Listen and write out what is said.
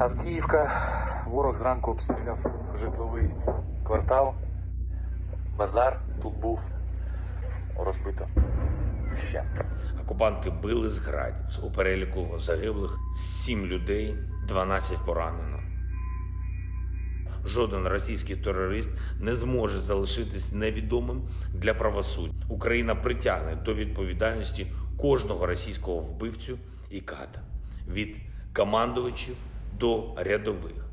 Автіївка. Ворог зранку обстріляв житловий квартал. Базар тут був розбито ще. Окупанти били з градів. У переліку загиблих 7 людей, 12 поранено. Жоден російський терорист не зможе залишитись невідомим для правосуддя. Україна притягне до відповідальності кожного російського вбивцю і ката від командувачів до рядових.